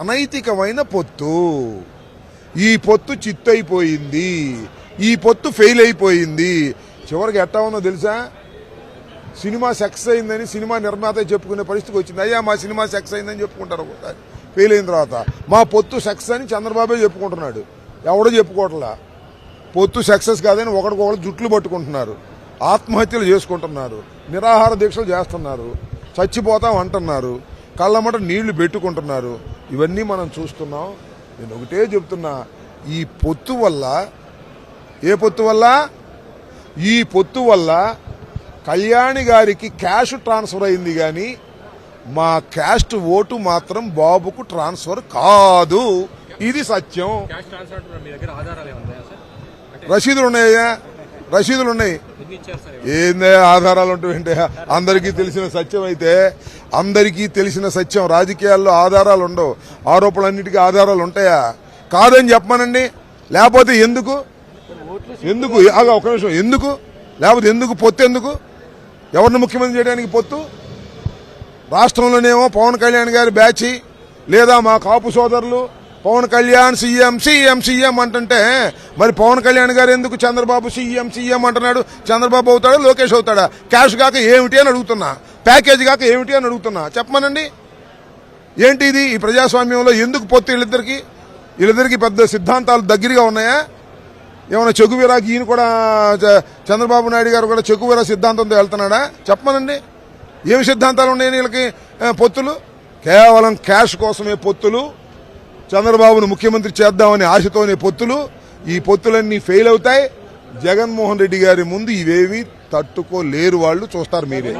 అనైతికమైన పొత్తు. ఈ పొత్తు చిత్తైపోయింది. ఈ పొత్తు ఫెయిల్ అయిపోయింది చివరికి ఎట్టా ఉందో తెలుసా? సినిమా సక్సెస్ అయిందని సినిమా నిర్మాత చెప్పుకునే పరిస్థితికి వచ్చింది. అయ్యా మా సినిమా సక్సెస్ అయిందని చెప్పుకుంటారు ఒకసారి. ఫెయిల్ అయిన తర్వాత. మా పొత్తు సక్సెస్ అని చంద్రబాబే చెప్పుకుంటున్నాడు. ఎవడో చెప్పుకోవట్లా? పొత్తు సక్సెస్ కాదని ఒకరికొకరు జుట్లు పట్టుకుంటున్నారు. ఆత్మహత్యలు చేసుకుంటున్నారు. నిరాహార దీక్షలు చేస్తున్నారు. చచ్చిపోతాం అంటున్నారు. కళ్ళమట నీళ్ళు పెట్టుకుంటున్నారు. ఇవన్నీ మనం చూస్తున్నాం. నేను ఒకటే చెప్తున్నా ఈ పొత్తు వల్ల ఏ పొత్తు వల్ల? ఈ పొత్తు వల్ల కళ్యాణి గారికి క్యాష్ ట్రాన్స్ఫర్ అయింది కానీ మా క్యాస్ట్ ఓటు మాత్రం బాబుకు ట్రాన్స్ఫర్ కాదు. ఇది సత్యం. రసీదులు ఉన్నాయా? రసీదులు ఉన్నాయి. ఏందే ఆధారాలు ఉంటాయంటే అందరికీ తెలిసిన సత్యం అయితే అందరికీ తెలిసిన సత్యం రాజకీయాల్లో ఆధారాలు ఉండవు. ఆరోపణలన్నిటికీ ఆధారాలు ఉంటాయా? కాదని చెప్పమనండి. లేకపోతే ఎందుకు? ఎందుకు? ఒక నిమిషం. ఎందుకు? లేకపోతే ఎందుకు పొత్తు ఎందుకు? ఎవరిని ముఖ్యమంత్రి చేయడానికి పొత్తు? రాష్ట్రంలోనేమో పవన్ కళ్యాణ్ గారి బ్యాచ్ లేదా మా కాపు సోదరులు Pawan Kalyan CM CM CM అంటుంటే మరి పవన్ కళ్యాణ్ గారు ఎందుకు చంద్రబాబు సీఎం సీఎం అంటున్నాడు? చంద్రబాబు అవుతాడా లోకేష్ అవుతాడా? క్యాష్ కాక ఏమిటి అని అడుగుతున్నా. ప్యాకేజ్ కాక ఏమిటి అని అడుగుతున్నా. చెప్పమనండి. ఏంటి ఇది ఈ ప్రజాస్వామ్యంలో ఎందుకు పొత్తు వీళ్ళిద్దరికి? వీళ్ళిద్దరికి పెద్ద సిద్ధాంతాలు దగ్గరగా ఉన్నాయా? ఏమైనా చెగువీరాకి ఈయన కూడా చ- చంద్రబాబు నాయుడు గారు కూడా చెగువీరా సిద్ధాంతంతో వెళ్తున్నాడా? చెప్పమనండి. ఏమి సిద్ధాంతాలు ఉన్నాయి వీళ్ళకి పొత్తులు? కేవలం క్యాష్ కోసమే పొత్తులు. చంద్రబాబును ముఖ్యమంత్రి చేద్దామని ఆశతోనే పొత్తులు. ఈ పొత్తులన్నీ ఫెయిల్ అవుతాయి. జగన్మోహన్ రెడ్డి గారి ముందు ఇవేవి తట్టుకోలేరు వాళ్ళు చూస్తారు మీరే.